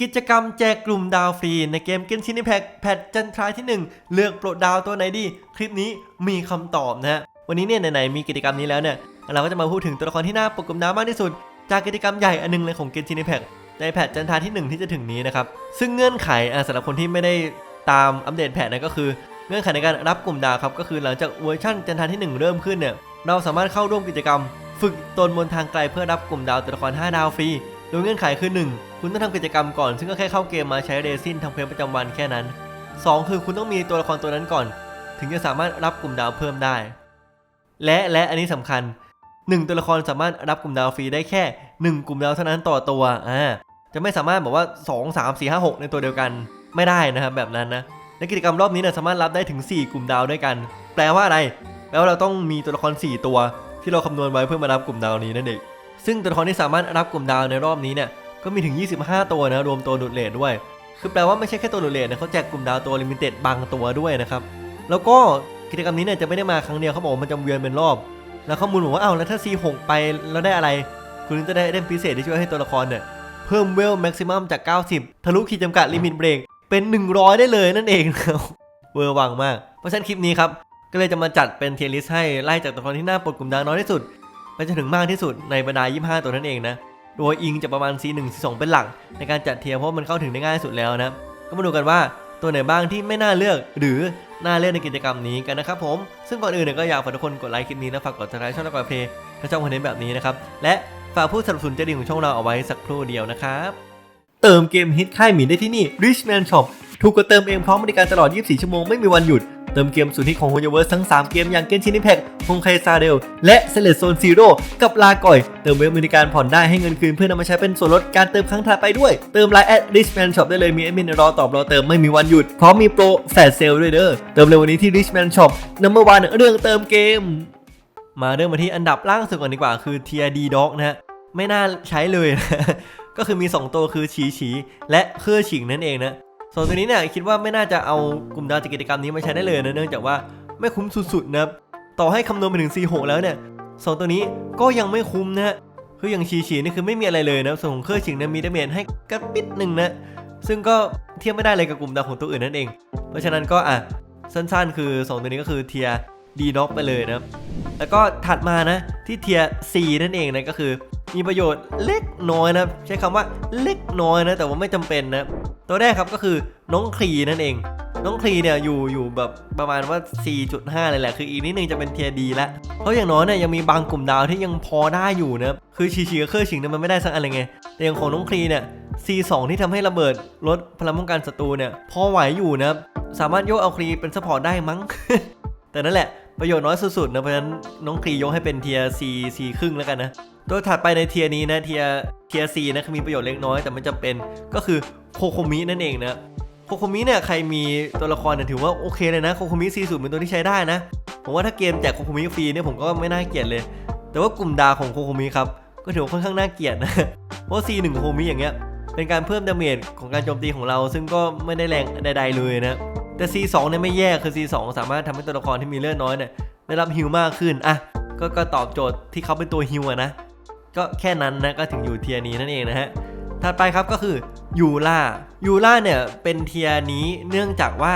กิจกรรมแจกกลุ่มดาวฟรีในเกมเกนชิน i แพ c แพทจันทรายที่ 1 เลือกโปรดดาวตัวไหนดี คลิปนี้มีคำตอบนะฮะวันนี้เนี่ยไหนๆมีกิจกรรมนี้แล้วเนี่ยเราก็จะมาพูดถึงตัวละครที่น่าปกกลุ่มดาวมากที่สุด จากกิจกรรมใหญ่อันหนึงเลยของเกนชิน i แพ c ในแพทจันทราที่ 1 ที่จะถึงนี้นะครับซึ่งเงื่อนไขอะสำหรับคนที่ไม่ได้ตามอัปเดตแพทนะก็คือเงื่อนไขในการรับกลุ่มดาวครับก็คือหลังจากเวอร์ชันจันทราที่ 1 เริ่มขึ้นเนี่ยเราสามารถเข้าร่วมกิจกรรม ฝึกตนบนทางไกลเพื่อรับกลุ่มดาวตัวละคร5ดาวฟรี โดยเงื่อนไขคือ 1 คุณต้องทำกิจกรรมก่อน ซึ่งก็แค่เข้าเกมมาใช้เรซินทำเควสประจำวันแค่นั้น 2 คือคุณต้องมีตัวละครตัวนั้นก่อน ถึงจะสามารถรับกลุ่มดาวเพิ่มได้ และและอันนี้สำคัญ 1 ตัวละครสามารถรับกลุ่มดาวฟรีได้แค่ 1 กลุ่มดาวเท่านั้นต่อตัวอ่าจะไม่สามารถบอกว่า 2 3 4 5 6 ในตัวเดียวกันไม่ได้นะครับแบบนั้นนะในกิจกรรมรอบนี้เนี่ยสามารถรับได้ถึง 4 กลุ่มดาวด้วยกัน แปลว่าอะไรแปลว่าเราต้องมีตัวละคร 4 ตัว ที่เราคำนวณไว้เพื่อมารับกลุ่มดาวนี้นั่นเอง ซึ่งตัวละครที่สามารถรับกลุ่มดาวในรอบนี้เนี่ยก็มีถึง 25 ตัวนะรวมตัวดูดเลทด้วย คือแปลว่าไม่ใช่แค่ตัวดูดเลทนะเขาแจกกลุ่มดาวตัวลิมิเต็ดบางตัวด้วยนะครับแล้วก็กิจกรรมนี้เนี่ยจะไม่ได้มาครั้งเดียวเขาบอกมันจะเวียนเป็นรอบ แล้วข้อมูลบอกว่าเอ้าแล้วถ้า C6 ไปแล้วได้อะไร คุณจะได้เล่นพิเศษที่ช่วยให้ตัวละครเนี่ยเพิ่มเวลแม็กซิมัมจาก 90 ทะลุขีดจำกัดลิมิตเบรกเป็น 100 ได้เลยนั่นเองครับเวอร์วังมาก เพราะฉะนั้นคลิปนี้ครับก็เลยจะมาจัดเป็นเทียร์ลิสต์ให้ไล่จากตัวละครที่น่าปลดกลุ่มดาวน้อยที่สุด ไปจนถึงมากที่สุดในบรรดา 25 ตัวนั่นเองนะ โดยอิงจะประมาณ C1 C2 เป็นหลัก ในการจัดเทียร์เพราะมันเข้าถึงได้ง่ายสุดแล้วนะ ก็มาดูกันว่าตัวไหนบ้างที่ไม่น่าเลือกหรือน่าเลือกในกิจกรรมนี้กันนะครับผม ซึ่งก่อนอื่นเนี่ยก็อยากฝากทุกคนกดไลค์คลิปนี้และฝากกดติดตามช่องนักกว่าเพลย์ถ้าชอบคอนเทนต์แบบนี้นะครับ และฝากผู้สนับสนุนใจดีของช่องเราเอาไว้สักครู่เดียวนะครับ เติมเกมฮิตค่ายหมีได้ที่นี่ Richman Shop ถูกกว่าเติมเองพร้อมบริการตลอด 24 ชั่วโมงไม่มีวันหยุด เติมเกมสุดฮิตของ h o y o v e r s e ทั้ง 3 เกมอย่าง Genshin Impact ฮงไคซาเดล และ Select Zone Zero กับลาก่อย เติมเว็บบริการผ่อนได้ให้เงินคืนเพื่อนำมาใช้เป็นส่วนลดการเติมครั้งถัดไปด้วย เติมไลน์แอด Richman Shop ได้เลยมีแอดมินรอตอบรอเติมไม่มีวันหยุด พร้อมมีโปรแฟลชเซลด้วยเด้อเติมเร็ววันนี้ที่ Richman Shop Number One เรื่องเติมเกม มาเริ่มมาที่อันดับล่างสุดก่อนดีกว่าคือ T R D Dog นะฮะไม่น่าใช้เลยนะก็คือมี 2 ตัวคือฉีฉีและเครือฉิงนั่นเองนะ ส่วนตัวนี้เนี่ยคิดว่าไม่น่าจะเอากลุ่มดาวจากกิจกรรมนี้มาใช้ได้เลยนะเนื่องจากว่าไม่คุ้มสุดๆนะครับต่อให้คำนวณไปถึง C6 แล้วเนี่ยสองตัวนี้ก็ยังไม่คุ้มนะฮะคืออย่างฉีฉีนี่คือไม่มีอะไรเลยนะส่วนของเครื่องฉิงเนี่ยมีดาเมจให้กระปิดหนึ่งนะซึ่งก็เทียบไม่ได้เลยกับกลุ่มดาวของตัวอื่นนั่นเอง เพราะฉะนั้นก็อะสั้นๆ คือ 2 ตัวนี้ก็คือเทียดีด็อกไปเลยนะแล้วก็ถัดมานะที่เทีย C นั่นเองนะก็คือ มีประโยชน์เล็กน้อยนะใช้คำว่าเล็กน้อยนะแต่ว่าไม่จำเป็นนะ ตัวแรกครับก็คือน้องคลีนั่นเอง น้องคลีเนี่ยอยู่อยู่แบบประมาณว่า 4.5 เลยแหละ คืออีกนิดนึงจะเป็นเทียดีละเพราะอย่างน้อยเนี่ยยังมีบางกลุ่มดาวที่ยังพอได้อยู่นะคือชีชีกับเครื่อชิงเนี่ยมันไม่ได้สักอะไรไง แต่อย่างของน้องคลีเนี่ย C2 ที่ทำให้ระเบิดลดพลังป้องกันศัตรูเนี่ยพอไหวอยู่นะสามารถโยกเอาคลีเป็นซัพพอร์ตได้มั้ง แต่นั่นแหละประโยชน์น้อยสุดๆนะเพราะฉะนั้นน้องคลียกให้เป็นเทีย C C ครึ่งแล้วกันนะ ตัวถัดไปในเทียนี้นะเทียเทีย C นะคือมีประโยชน์เล็กน้อยแต่ไม่จำเป็นก็คือโคโคมินั่นเองนะโคโคมิเนี่ยใครมีตัวละครเนี่ยถือว่าโอเคเลยนะโคโคมิ C สูตรเป็นตัวที่ใช้ได้นะผมว่าถ้าเกมแจกโคโคมิฟรีเนี่ยผมก็ไม่น่าเกลียดเลย แต่ว่ากลุ่มดาของโคโคมิครับก็ถือว่าค่อนข้างน่าเกลียดนะเพราะ C1 โคโคมิอย่างเงี้ยเป็นการเพิ่มดาเมจของการโจมตีของเรา ซึ่งก็ไม่ได้แรงใด ๆ เลยนะแต่ C2 เนี่ยไม่แย่คือ C2 สามารถทำให้ตัวละครที่มีเลือดน้อยเนี่ยได้รับฮิวมากขึ้นอะก็ก็ตอบโจทย์ที่เขาเป็นตัวฮิวอะนะ ก็แค่นั้นนะก็ถึงอยู่เทียร์นี้นั่นเองนะฮะถัดไปครับก็คือยูล่ายูล่าเนี่ยเป็นเทียร์นี้เนื่องจากว่า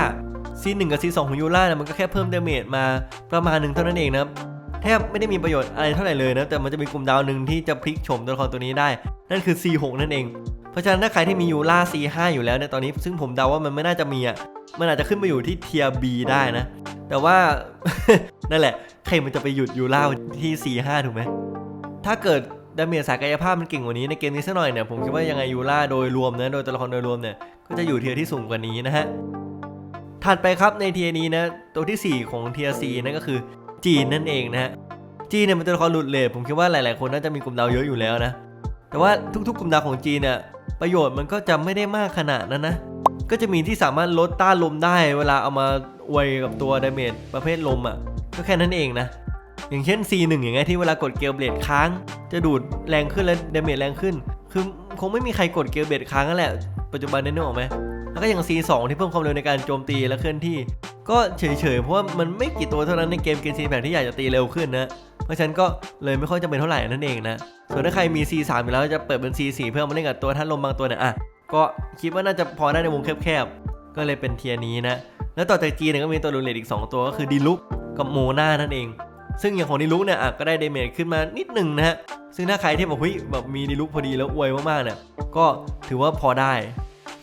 ซีหนึ่งกับซีสองของยูล่าเนี่ยมันก็แค่เพิ่มเดาเมจมาประมาณหนึ่งเท่านั้นเองนะครับแทบไม่ได้มีประโยชน์อะไรเท่าไหร่เลยนะแต่มันจะมีกลุ่มดาวหนึ่งที่จะพลิกโฉมตัวละครตัวนี้ได้ นั่นคือ C6 นั่นเอง เพราะฉะนั้นถ้าใครที่มียูล่า C5 อยู่แล้วเนี่ยตอนนี้ ซึ่งผมเดาว่ามันไม่น่าจะมีอะมันอาจจะขึ้นไปอยู่ที่เทียร์ B ได้นะ แต่ว่านั่นแหละใครมันจะไปหยุดยูล่าที่ C5 ถูกไหมถ้าเกิด ดาเมจสายกายภาพมันเก่งกว่านี้ในเกมนี้สักหน่อยเนี่ยผมคิดว่ายังไงยูล่าโดยรวมนะโดยตัวละครโดยรวมเนี่ยก็จะอยู่เทียร์ที่สูงกว่านี้นะฮะถัดไปครับในเทียร์นี้นะตัวทีสี่ 4 ของเทียร์ซีนั่นก็คือจีนนั่นเองนะฮะจีนเนี่ยเป็นตัวละครหลุดเลทผมคิดว่าหลาย ๆ คนน่าจะมีกลุ่มดาวเยอะอยู่แล้วนะแต่ว่าทุก ๆ กลุ่มดาวของจีนเนี่ยประโยชน์มันก็จะไม่ได้มากขนาดนั้นนะก็จะมีที่สามารถลดต้านลมได้ เวลาเอามาอวยกับตัวดาเมจประเภทลมอะก็แค่นั้นเองนะ อย่างเช่น C1 อย่างเงี้ยที่เวลากดเกลเบลดค้าง จะดูดแรงขึ้นและเดเมจแรงขึ้น คือคงไม่มีใครกดเกลเบลดค้างนั่นแหละ ปัจจุบันนี้นึกออกไหมแล้วก็อย่าง C2 ที่เพิ่มความเร็วในการโจมตีและเคลื่อนที่ ก็เฉยๆ เพราะว่ามันไม่กี่ตัวเท่านั้นในเกมเกมซีแพที่อยากจะตีเร็วขึ้นนะ เพราะฉะนั้นก็เลยไม่ค่อยจำเป็นเท่าไหร่นั่นเองนะ ส่วนถ้าใครมี C3 อยู่แล้วจะเปิดเป็น C4 เพื่อมาเล่นกับตัวท่านลมบางตัวเนี่ยอะก็คิดว่าน่าจะพอได้ในวงแคบๆ ก็เลยเป็นเทียนี้นะ แล้วต่อจากจีนเนี่ยก็มีตัวรูเลตอีก 2 ตัวก็คือดีลุกกับโมนานั่นเอง ซึ่งอย่างของดีลุกเนี่ยก็ได้เดเมจขึ้นมานิดหนึ่งนะฮะ ซึ่งถ้าใครที่บอกเฮ้ยแบบมีดีลุกพอดีแล้วอวยมากๆเนี่ย ก็ถือว่าพอได้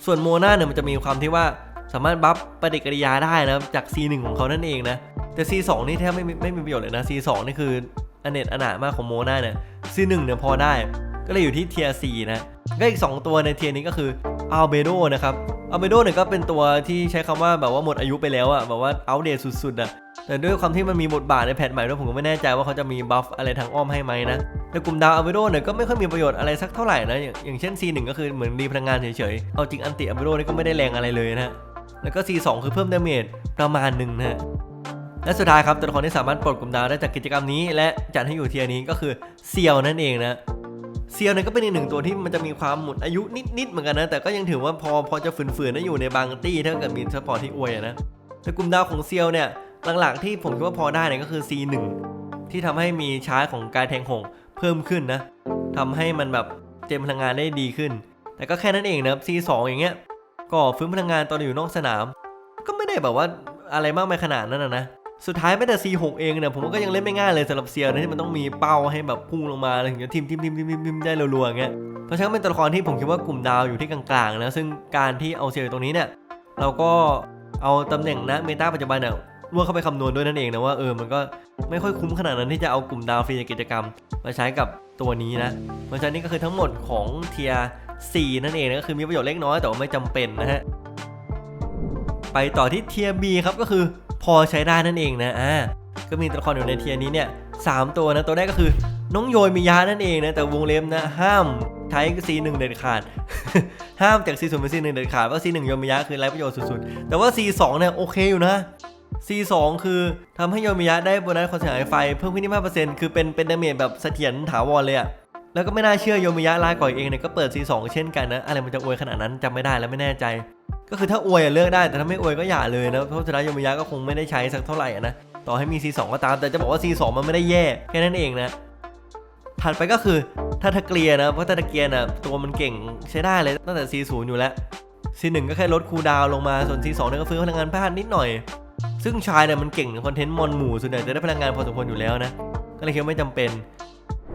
ส่วนโมนาเนี่ยมันจะมีความที่ว่าสามารถบัฟปฏิกิริยาได้นะจาก C1 ของเขานั่นเองนะ แต่ C2 นี่แทบไม่ไม่มีประโยชน์เลยนะ C2 นี่คืออเนตอนามากของโมนาเนี่ย C1 เนี่ยพอได้ ก็เลยอยู่ที่เทียร์4นะ ก็อีก 2 ตัวในเทียร์นี้ก็คืออัลเบโดนะครับอัลเบโดเนี่ยก็เป็นตัวที่ใช้คำว่าแบบว่าหมดอายุไปแล้วอะแบบว่าอัปเดตสุดๆอะ แต่ด้วยความที่มันมีบทบาทในแพทใหม่ด้วยผมก็ไม่แน่ใจว่าเขาจะมีบัฟอะไรทางอ้อมให้ไหมนะแต่กลุ่มดาวอัลเบโดเนี่ยก็ไม่ค่อยมีประโยชน์อะไรสักเท่าไหร่นะอย่างอย่างเช่น C1 ก็คือเหมือนรีพลังงานเฉยๆเอาจริงอันติอัลเบโดนี่ก็ไม่ได้แรงอะไรเลยนะแล้วก็ C2 คือเพิ่มดาเมจประมาณหนึ่งนะและสุดท้ายครับตัวละครที่สามารถปลดกลุ่มดาวได้จากกิจกรรมนี้ และจัดให้อยู่เทียร์นี้ก็คือเซียวนั่นเองนะเซียวเนี่ยก็เป็นอีกหนึ่งตัวที่มันจะมีความหมดอายุนิดๆเหมือนกันนะแต่ก็ยังถือว่าพอพอจะฝืนๆได้อยู่ในบางตี้ถ้าเกิดมีซัพพอร์ตที่อวยนะแต่กลุ่มดาวของเซียวเนี่ย หลักๆที่ผมคิดว่าพอได้เนี่ยก็คือ C1 ที่ทำให้มีชาร์จของการแทงหงเพิ่มขึ้นนะทำให้มันแบบเจมพลังงานได้ดีขึ้น แต่ก็แค่นั้นเองนะครับ C2 อย่างเงี้ย ก็ฟื้นพลังงานตอนอยู่นอกสนาม ก็ไม่ได้แบบว่าอะไรมากมายขนาดนั้นนะนะสุดท้ายแม้แต่ C6 เองเนี่ยผมก็ยังเล่นไม่ง่ายเลยสำหรับเซียนะที่มันต้องมีเป้าให้แบบพุ่งลงมาอะไรถึงจะทิมทิมทิมทิมทิมทิมได้รัวๆอย่างเงี้ย เพราะฉะนั้นเป็นตัวละครที่ผมคิดว่ากลุ่มดาวอยู่ที่กลางๆนะ ซึ่งการที่เอาเซียวตรงนี้เนี่ย เราก็เอาตำแหน่งนะเมตาปัจจุบันเนี่ย รวมเข้าไปคำนวณด้วยนั่นเองนะว่าเออมันก็ไม่ค่อยคุ้มขนาดนั้นที่จะเอากลุ่มดาวฟรีในกิจกรรม มาใช้กับตัวนี้นะเพราะฉะนั้นนี่ก็คือทั้งหมดของเทีย4นั่นเองนะก็คือมีประโยชน์เล็กน้อยแต่ว่าไม่จำเป็นนะฮะไปต่อที่เทียร์ B ครับก็คือพอใช้ได้นั่นเองนะอ่าก็มีตัวละครอยู่ในเทียร์นี้เนี่ยสามตัวนะตัวแรกก็คือน้องโยยมิยะนั่นเองนะแต่วงเล็บนะห้ามใช้ C1 เด็ดขาด ห้ามจาก C0 เป็น C1 เด็ดขาดว่า C1 โยมิยะคือไร้ประโยชน์สุดๆ แต่ว่า C2 เนี่ยโอเคอยู่นะ C2 คือทำให้โยมิยะได้โบนัสความเสียหายไฟเพิ่มขึ้นที่5%คือเป็นเป็นดาเมจแบบเสถียรถาวรเลยอะแล้วก็ไม่น่าเชื่อโยมิยะลายก่อยเองเนี่ยก็เปิด C2 เช่นกันนะ อะไรมันจะอวยขนาดนั้นจำไม่ได้แล้วไม่แน่ใจ ก็คือถ้าอวยเลือกได้แต่ถ้าไม่อวยก็อย่าเลยนะเพราะสุดท้ายโยมิยะก็คงไม่ได้ใช้สักเท่าไหร่นะต่อให้มี C2 ก็ตามแต่จะบอกว่า C2 มันไม่ได้แย่แค่นั้นเองนะถัดไปก็คือถ้าทะเกียร์นะเพราะถ้าทะเกียร์นะตัวมันเก่งใช้ได้เลยตั้งแต่ C0 อยู่แล้ว C1 ก็แค่ลดคูดาวน์ลงมาส่วน C2 เนี่ยก็ฟื้นพลังงานพลาดนิดหน่อย ซึ่งชายเนี่ยมันเก่งในคอนเทนต์มอนหมู่ส่วนใหญ่จะได้พลังงานพอสมควรอยู่แล้วนะ ก็เลยคิดว่าไม่จำเป็น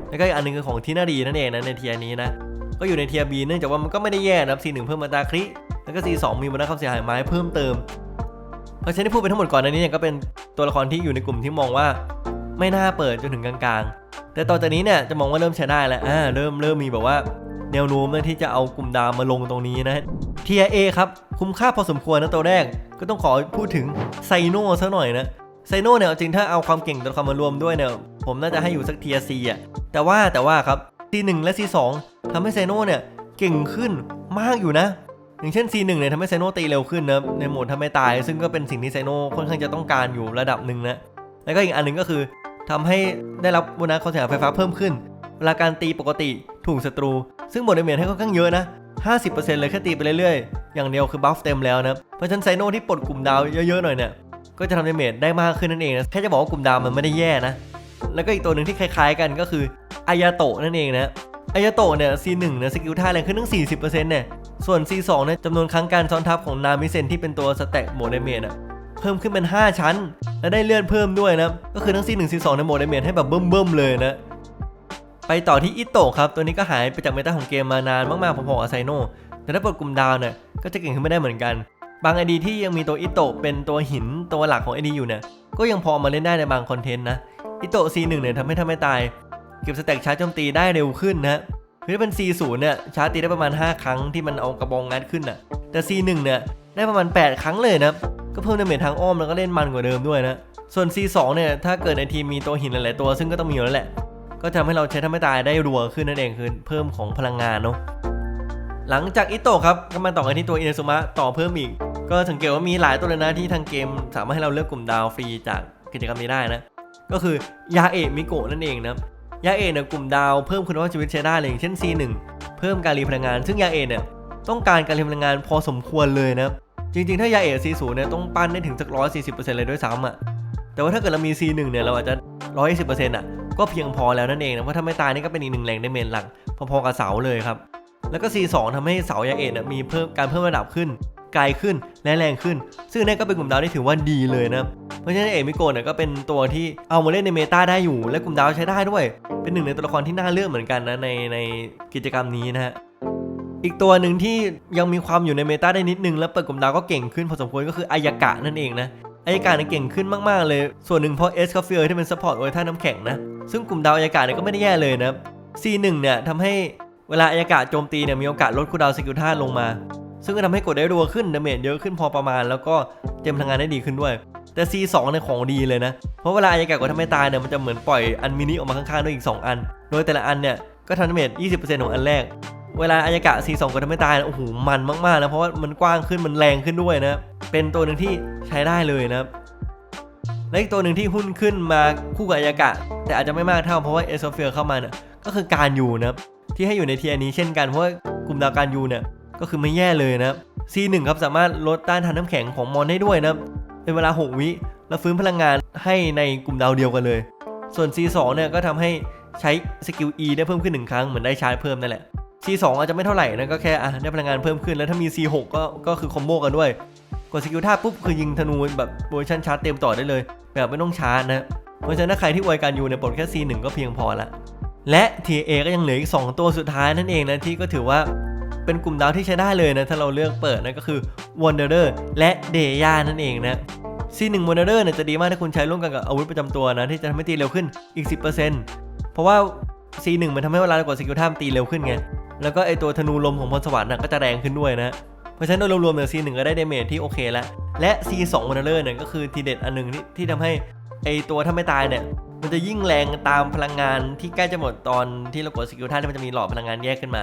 แล้วก็อีกอันหนึงคือของทีนาดีนั่นเองนะในเทียนี้นะ ก็อยู่ในเทียร์ B เนื่องจากว่ามันก็ไม่ได้แย่นะครับ C1 เพิ่มมาตาคริแล้วก็ C2 มีมูลค่าความเสียหายไม้เพิ่มเติม เพราะฉะนั้นที่พูดไปทั้งหมดก่อนหน้านี้เนี่ยก็เป็นตัวละครที่อยู่ในกลุ่มที่มองว่า ไม่น่าเปิดจนถึงกลางๆ แต่ต่อจากนี้เนี่ยจะมองว่าเริ่มใช้ได้แล้วอ่าเริ่มเริ่มมีแบบว่าแนวโน้มที่จะเอากลุ่มดาวมาลงตรงนี้นะ เทียเอครับ คุ้มค่าพอสมควรนะตัวแรก ก็ต้องขอพูดถึงไซโน่ซะหน่อยนะไซโน่เนี่ยเอาจริงถ้าเอาความเก่งตัวละครมารวมด้วยเนี่ยผมน่าจะให้อยู่สักเทียซีอะแต่ว่าแต่ว่าครับ C1 และ C2 ทำให้ไซโน่เนี่ยเก่งขึ้นมากอยู่นะ อย่างเช่น C1 เนี่ยทำให้ไซโนตีเร็วขึ้นนะในโหมดทำให้ตาย ซึ่งก็เป็นสิ่งที่ไซโนค่อนข้างจะต้องการอยู่ระดับหนึ่งนะแล้วก็อีกอันหนึ่งก็คือทำให้ได้รับโบนัสความเสียหายไฟฟ้าเพิ่มขึ้นเวลาการตีปกติถูกศัตรู ซึ่งบทเดเมจให้ค่อนข้างเยอะนะ 50%เลยแค่ตีไปเรื่อยๆ อย่างเดียวคือบัฟเต็มแล้วนะเพราะฉะนั้นไซโนที่ปลดกลุ่มดาวเยอะๆหน่อยเนี่ยก็จะทำเดเมจได้มากขึ้นนั่นเองนะแค่จะบอกว่ากลุ่มดาวมันไม่ได้แย่นะ แล้วก็อีกตัวหนึ่งที่คล้ายๆกันก็คืออายาโตะนั่นเองนะอายาโตะเนี่ย C1 เนี่ยสกิลท่าแรงขึ้นตั้ง 40%เนี่ยส่วน C2 เนี่ยจำนวนครั้งการซ้อนทับของนามิเซนที่เป็นตัวสแต็กโหมดเดเมจอะเพิ่มขึ้นเป็น 5 ชั้น และได้เลื่อนเพิ่มด้วยนะก็คือทั้ง C1 C2 ในโหมดเดเมจให้แบบเบิ่มๆเลยนะ ไปต่อที่อิโตะครับ ตัวนี้ก็หายไปจากเมตาของเกมมานานมากๆพอๆกับไซโนแต่ถ้าเปิดกลุ่มดาวเนี่ยก็จะเก่งขึ้นไม่ได้เหมือนกัน บางไอดีที่ยังมีตัวอิโตะเป็นตัวหินตัวหลักของไอดีอยู่เนี่ยก็ยังพอมาเล่นได้ในบางคอนเทนต์นะอิโตะ C1 เนี่ยทำให้ทำให้ตาย เก็บสแต็กชาร์จโจมตีได้เร็วขึ้นนะคือถ้าเป็น C0 เนี่ยชาร์จตีได้ประมาณ 5 ครั้งที่มันเอากระบองงัดขึ้นน่ะแต่ C1 เนี่ยได้ประมาณ 8 ครั้งเลยนะก็เพิ่มดาเมจทางอ้อมแล้วก็เล่นมันกว่าเดิมด้วยนะส่วน C2 เนี่ยถ้าเกิดในทีมมีตัวหินหลายๆตัว ซึ่งก็ต้องมีอยู่แล้วแหละ ก็จะทำให้เราใช้ทำให้ตายได้รัวขึ้นนั่นเองคือเพิ่มของพลังงานเนาะหลังจากอิโตะครับก็มาต่อกันที่ตัวอินซุมะต่อเพิ่มอีก ก็สังเกตว่ามีหลายตัวเลยนะที่ทางเกม สามารถให้เราเลือกกลุ่มดาวฟรีจากกิจกรรมนี้ได้นะ ก็คือยาเอะมิโกะนั่นเองนะยาเอะเนี่ยกลุ่มดาวเพิ่มคุณภาพชีวิตใช้ได้เลยอย่างเช่น C1 เพิ่มการรีพลังงาน ซึ่งยาเอะเนี่ยต้องการการรีพลังงานพอสมควรเลยนะจริงๆ ถ้ายาเอะ C0 เนี่ยต้องปั้นได้ถึงสักร้อยสี่สิบเปอร์เซ็นต์เลยด้วยซ้ำอะแต่ว่าถ้าเกิดเรามี C1 เนี่ยเราอาจจะร้อยสิบเปอร์เซ็นต์อะ ก็เพียงพอแล้วนั่นเองนะเพราะถ้าไม่ตายนี่ก็เป็นอีกหนึ่งแหล่งได้เมนหลักพอๆกับเสาเลยครับแล้วก็ C2 ทำให้เสายาเอะเนี่ยมีเพิ่มการเพิ่มระดับขึ้นไกลขึ้นและแรงขึ้น ซึ่งเนี่ก็เป็นกลุ่มดาวที่ถือว่าดีเลยนะเพราะฉะนั้นเอมิโกะเนี่ยก็เป็นตัวที่เอามาเล่นในเมตาได้อยู่ และกลุ่มดาวใช้ได้ด้วย เป็นหนึ่งในตัวละครที่น่าเลือกเหมือนกันนะในในกิจกรรมนี้นะฮะอีกตัวหนึ่งที่ยังมีความอยู่ในเมตาได้นิดนึงแล้วเปิดกลุ่มดาวก็เก่งขึ้นพอสมควรก็คืออายากะนั่นเองนะ อายากะเนี่ยเก่งขึ้นมากๆเลย ส่วนหนึ่งเพราะเอสคาเฟียที่เป็นซัพพอร์ตโอเอท่าน้ำแข็งนะ ซึ่งกลุ่มดาวอายากะเนี่ยก็ไม่ได้แย่เลยนะ C1 เนี่ยทำให้เวลาอายากะโจมตีเนี่ยมีโอกาสลดคูดาวสกิลท่าลงมา ซึ่งก็ทำให้กดได้รัวขึ้นดาเมจเยอะขึ้นพอประมาณ แล้วก็เต็มพลังงานได้ดีขึ้นด้วย แต่ C2 เนี่ยของดีเลยนะ เพราะเวลาอายากะกดทำให้ตายเนี่ยมันจะเหมือนปล่อยอันมินิออกมาข้างๆด้วยอีก 2 อัน โดยแต่ละอันเนี่ยก็ทำดาเมจ20%ของอันแรก เวลาอายากะ C2 กดทำให้ตายนะโอ้โหมันมากๆนะเพราะว่ามันกว้างขึ้นมันแรงขึ้นด้วยนะเป็นตัวหนึ่งที่ใช้ได้เลยนะและอีกตัวหนึ่งที่หุ้นขึ้นมาคู่กับอายากะ แต่อาจจะไม่มากเท่าเพราะว่าเอสโซเฟียเข้ามาเนี่ยก็คือการยูนะที่ให้อยู่ในเทียร์นี้เช่นกันเพราะว่ากลุ่มดาวการยูเนี่ยก็คือไม่แย่เลยนะครับ C1 ครับสามารถลดต้านทานน้ำแข็งของมอนได้ด้วยนะเป็นเวลา 6 วิแล้วฟื้นพลังงานให้ในกลุ่มดาวเดียวกันเลย ส่วน C2 เนี่ยก็ทำให้ใช้สกิล E ได้เพิ่มขึ้นหนึ่งครั้งเหมือนได้ชาร์จเพิ่มนั่นแหละ C2 อาจจะไม่เท่าไหร่นะก็แค่อะได้พลังงานเพิ่มขึ้นแล้วถ้ามี C6 ก็ก็คือคอมโบกันด้วย กดสกิลท่าปุ๊บคือยิงธนูแบบเวอร์ชันชาร์จเต็มต่อได้เลย แบบไม่ต้องชาร์จนะเพราะฉะนั้นถ้าใครที่อวยการยูเนี่ยปลดแค่ C1 ก็เพียงพอละและ TA ก็ยังเหลืออีก 2 ตัวสุดท้ายนั่นเองนะที่ก็ถือว่าเป็นกลุ่มดาวที่ใช้ได้เลยนะ ถ้าเราเลือกเปิดนั่นก็คือ Wanderer และ d e y a นั่นเองนะ C1 Wanderer เนี่ยจะดีมากถ้าคุณใช้ร่วมกันกับอาวุธประจำตัวนะที่จะทำให้ตีเร็วขึ้นอีก 10%เพราะว่า C1 มันทำให้เวลาเรากดสกิลท่ามตีเร็วขึ้นไง แล้วก็ไอตัวธนูลมของพรสวรรค์น่ะก็จะแรงขึ้นด้วยนะเพราะฉะนั้นโดยรวมๆเนี่ย C1 ก็ได้เดเมจที่โอเคแล้วและ C2 วันเลอร์เนี่ยก็คือทีเด็ดอันหนึ่งที่ที่ทำให้ไอตัวถ้าไม่ตายเนี่ยมันจะยิ่งแรงตามพลังงานที่ใกล้จะหมดตอนที่เรากดสกิลท่าที่มันจะมีหลอดพลังงานแยกขึ้นมา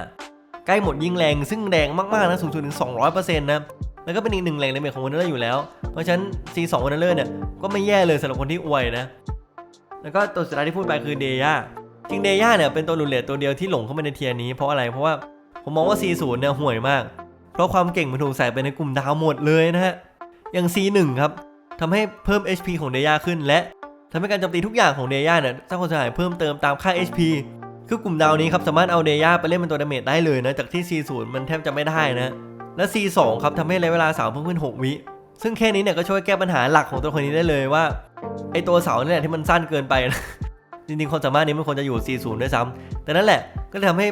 ใกล้หมดยิ่งแรงซึ่งแรงมากๆนะสูงสุดถึง 200%นะแล้วก็เป็นอีกหนึ่งแรงเดเมจของวันเลอร์อยู่แล้ว เพราะฉะนั้น C2 วันเลอร์เนี่ยก็ไม่แย่เลยสำหรับคนที่อวยนะแล้วก็ตัวสุดท้ายที่พูดไปคือเดย่า จริงเดย่าเนี่ยเป็นตัวหลุดเลทตัวเดียวที่หลงเข้ามาในเทียนี้เพราะอะไรเพราะว่าผมมองว่า C0 เนี่ยห่วยมาก เพราะความเก่งมันถูกใส่ไปในกลุ่มดาวหมดเลยนะฮะ อย่าง C1 ครับทำให้เพิ่ม HP ของเดย่าขึ้น และทำให้การโจมตีทุกอย่างของเดย่าเนี่ยสร้างความเสียหายเพิ่มเติมตามค่า HP คือกลุ่มดาวนี้ครับสามารถเอาเดย่าไปเล่นเป็นตัวดาเมจได้เลยนะจากที่ C0 มันแทบจะไม่ได้นะและ C2 ครับทำให้ระยะเวลาเสาเพิ่มขึ้น 6 วิ ซึ่งแค่นี้เนี่ยก็ช่วยแก้ปัญหาหลักของตัวคนนี้ได้เลยว่าไอตัวเสาเนี่ยที่มันสั้นเกินไปนะ จริงๆความสามารถนี้มันควรจะอยู่ 40 ด้วยซ้ำแต่นั่นแหละก็ทำให้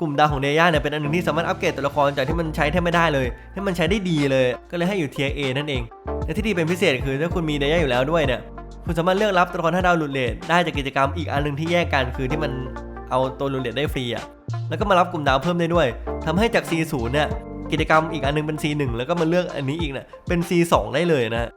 กลุ่มดาวของเดย่าเนี่ยเป็นอันหนึ่งที่สามารถอัปเกรดตัวละครจากที่มันใช้แทบไม่ได้เลย ให้มันใช้ได้ดีเลย ก็เลยให้อยู่เทียเอนั่นเอง และที่ดีเป็นพิเศษคือถ้าคุณมีเดย่าอยู่แล้วด้วยเนี่ยคุณสามารถเลือกรับตัวละครท่าดาวหลุดเลทได้จากกิจกรรมอีกอันหนึ่งที่แยกกันคือที่มันเอาตัวหลุดเลทได้ฟรีอะแล้วก็มารับกลุ่มดาวเพิ่มได้ด้วยทำให้จาก C0 เนี่ยกิจกรรมอีกอันหนึงเป็น C1 แล้วก็มาเลือกอันนี้อีกเนี่ยเป็น C2 ได้เลยนะ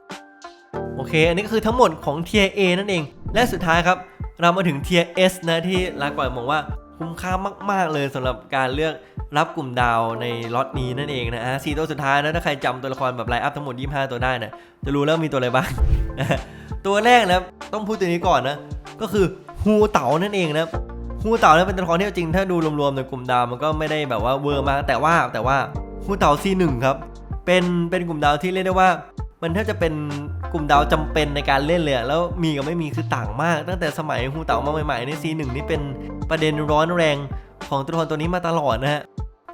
โอเค อันนี้ก็คือทั้งหมดของ Tier A นั่นเอง และสุดท้ายครับ เรามาถึง Tier S นะที่ลาก่อยมองว่าคุ้มค่ามาก ๆ เลยสำหรับการเลือกรับกลุ่มดาวในล็อตนี้นั่นเองนะฮะสี่ตัวสุดท้ายนะถ้าใครจำตัวละครแบบไลน์อัพทั้งหมด 25 ตัวได้นะจะรู้แล้วมีตัวอะไรบ้าง ตัวแรกนะต้องพูดตัวนี้ก่อนนะ ก็คือฮูเต๋านั่นเองนะฮูเต๋าเนี่ยเป็นตัวละครที่จริงถ้าดูรวมๆในกลุ่มดาวมันก็ไม่ได้แบบว่าเวอร์มากแต่ว่าแต่ว่าฮูเต๋า C1 ครับเป็นเป็นกลุ่มดาวที่เรียกได้ว่า มันแทบจะเป็น กลุ่มดาวจำเป็นในการเล่นเลยอะแล้วมีกับไม่มีคือต่างมาก ตั้งแต่สมัยฮูเต๋ามาใหม่ๆในซีหนึ่งนี่เป็นประเด็นร้อนแรงของตัวละครตัวนี้มาตลอดนะฮะ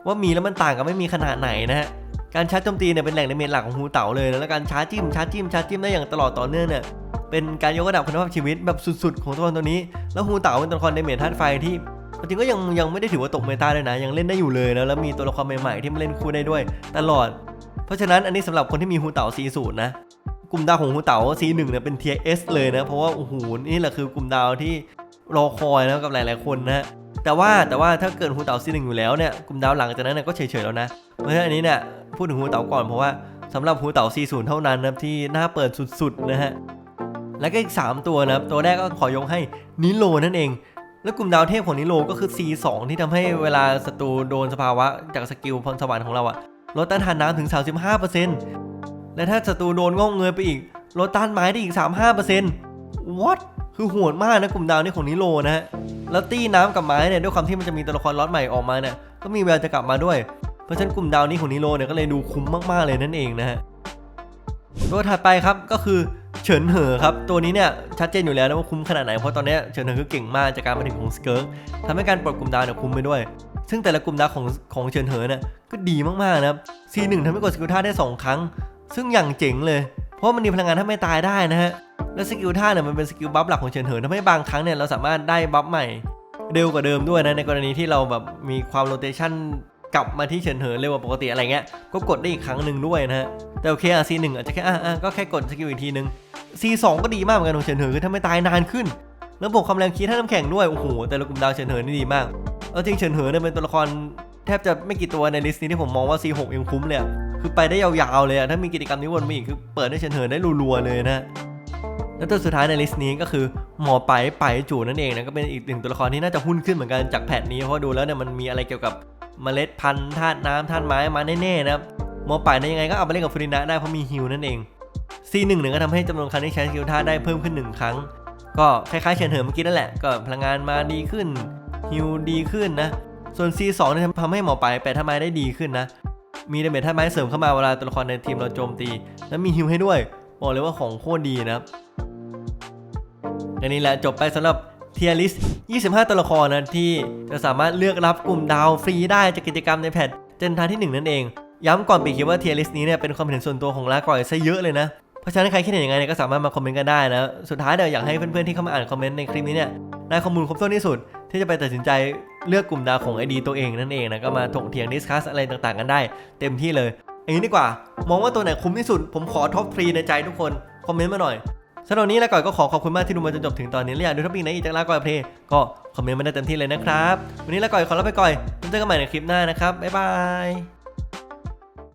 ว่ามีแล้วมันต่างกับไม่มีขนาดไหนนะฮะการชาร์จโจมตีเนี่ยเป็นแหล่งในเมนหลักของฮูเต๋าเลยนะแล้วการชาร์จจิ้มชาร์จจิ้มชาร์จจิ้มได้อย่างตลอดต่อเนื่องเนี่ยเป็นการยกระดับคุณภาพชีวิตแบบสุดๆ ของตัวละครตัวนี้ แล้วฮูเต๋าเป็นตัวละครในเมนธาตุไฟที่จริงก็ยังยังไม่ได้ถือว่าตกเมตาเลยนะ ยังเล่นได้อยู่เลยนะแล้วมีตัวละครใหม่ๆที่มาเล่นคู่ได้ด้วย ตลอด เพราะฉะนั้นอันนี้สำหรับคนที่มีฮูเต๋า C0 นะ กลุ่มดาวของฮูเต๋า C1 เนี่ยเป็น Tier S เลยนะ เพราะว่าโอ้โหนี่แหละคือกลุ่มดาวที่รอคอยนะกับหลาย ๆ คนนะแต่ว่าแต่ว่าถ้าเกิดฮูเต๋า C1 อยู่แล้วเนี่ยกลุ่มดาวหลังจากนั้นเนี่ยก็เฉย ๆ แล้วนะเพราะฉะนั้นอันนี้เนี่ยพูดถึงฮูเต๋าก่อนเพราะว่าสำหรับฮูเต๋า C0 เท่านั้นนะที่น่าเปิดสุด ๆ นะฮะแล้วก็อีก 3 ตัวนะครับตัวแรกก็ขอยกให้นิโลนั่นเอง แล้วกลุ่มดาวเทพของนิโลก็คือ C2 ที่ทำให้เวลาศัตรูโดนสภาวะจากสกิลพรสวรรค์ของเราอะลดต้านทานน้ำถึง 35% และถ้าศัตรูโดนงอกเงยไปอีกลดต้านไม้ได้อีก 35% what คือโหดมากนะกลุ่มดาวนี้ของนิโลนะฮะแล้วตี้น้ำกับไม้เนี่ยด้วยความที่มันจะมีตัวละครล็อตใหม่ออกมาเนี่ยก็มีแววจะกลับมาด้วย เพราะฉะนั้นกลุ่มดาวนี้ของนิโลเนี่ยก็เลยดูคุ้มมากๆเลยนั่นเองนะฮะตัวถัดไปครับก็คือเฉินเหอครับ ตัวนี้เนี่ยชัดเจนอยู่แล้วนะว่าคุ้มขนาดไหน เพราะตอนนี้เฉินเหอคือเก่งมากจากการมาถึงของสเกิร์กทำให้การปลดกลุ่มดาวเนี่ยคุ้มไปด้วย ซึ่งแต่ละกลุ่มดาวของของเฉินเหอเนี่ยก็ดีมากๆนะครับ C1 ทำให้กดสกิลท่าได้ 2 ครั้ง ซึ่งอย่างเจ๋งเลย เพราะมันมีพลังงานถ้าไม่ตายได้นะฮะ และสกิลท่าเนี่ยมันเป็นสกิลบัฟหลักของเฉินเหอทำให้บางครั้งเนี่ยเราสามารถได้บัฟใหม่เร็วกว่าเดิมด้วยนะในกรณีที่เราแบบมีความโรเตชันกลับมาที่เฉินเหอเร็วกว่าปกติอะไรเงี้ย ก็กดได้อีกครั้งหนึ่งด้วยนะฮะ แต่โอเคอะ C1 อาจจะแค่อะก็แค่กดสกิลอีกทีนึง C2 ก็ดีมากเหมือนกันของเฉินเหอคือถ้าไม่ตายนานขึ้น แล้วบวกความแรงคีท่าน้ำแข็งด้วย โอ้โห แต่ละกลุ่มดาวเฉินเหอนี่ดีมาก เอาจริงเฉินเหอเนี่ยเป็นตัวละครแทบจะไม่กี่ตัวในลิสต์นี้ที่ผมมองว่า C6 ยังคุ้มเลย คือไปได้ยาวๆเลยอะถ้ามีกิจกรรมนี้วนมาอีกคือเปิดได้เฉินเหอได้รัวๆเลยนะแล้วตัวสุดท้ายในลิสต์นี้ก็คือหมอไปไปจูนั่นเองนะก็เป็นอีกหนึ่งตัวละครที่น่าจะหุ้นขึ้นเหมือนกันจากแพทนี้เพราะดูแล้วเนี่ยมันมีอะไรเกี่ยวกับเมล็ดพันธุ์ธาตุน้ำธาตุไม้มาแน่ๆนะครับหมอไปเนี่ยยังไงก็เอาไปเล่นกับฟูรินะได้เพราะมีฮิลนั่นเอง C1 หนึ่งก็ทำให้จำนวนครั้งที่ใช้สกิลท่าได้เพิ่มขึ้นหนึ่งครั้ง ก็คล้ายๆเฉินเหอเมื่อกี้นั่นแหละก็พลังงานมาดีขึ้นฮิลดีขึ้นนะส่วน C2 เนี่ยทำให้หมอไปแปดท่าไมได้ดีขึ้นนะ มีดาเมจท่าไม้เสริมเข้ามาเวลาตัวละครในทีมเราโจมตี แล้วมีฮิลให้ด้วย บอกเลยว่าของโคตรดีนะครับและนี่แหละจบไปสำหรับเทียริส25 ตัวละครนะที่จะสามารถเลือกรับกลุ่มดาวฟรีได้จากกิจกรรมในแพทเจนทาที่ 1 นั่นเอง ย้ำก่อนปีคิดว่าเทียริสนี้เนี่ยเป็นความเห็นส่วนตัวของลาก่อยซะเยอะเลยนะ เพราะฉะนั้นใครคิดเห็นยังไงเนี่ยก็สามารถมาคอมเมนต์กันได้นะ สุดท้ายเดี๋ยวอยากให้เพื่อนๆที่เข้ามาอ่านคอมเมนต์ในคลิปนี้เนี่ยได้ข้อมูลครบถ้วนที่สุดที่จะไปตัดสินใจ เลือกกลุ่มดาวของไอดีตัวเองนั่นเองนะก็มาถกเถียงดิสคัสอะไรต่างๆกันได้ เต็มที่เลยอย่างนี้ดีกว่า มองว่าตัวไหนคุ้มที่สุด ผมขอท็อปทรีในใจทุกคน คอมเมนต์มาหน่อยสำหรับนี้แล้วก่อนก็ขอขอบคุณมากที่ดูมาจนจบถึงตอนนี้และอยากดูท็อปิกไหนอีกจากลาก่อยเพลงก็คอมเมนต์มาได้เต็มที่เลยนะครับ วันนี้แล้วก่อยขอลาไปก่อนเจอกันใหม่ในคลิปหน้านะครับบ๊ายบาย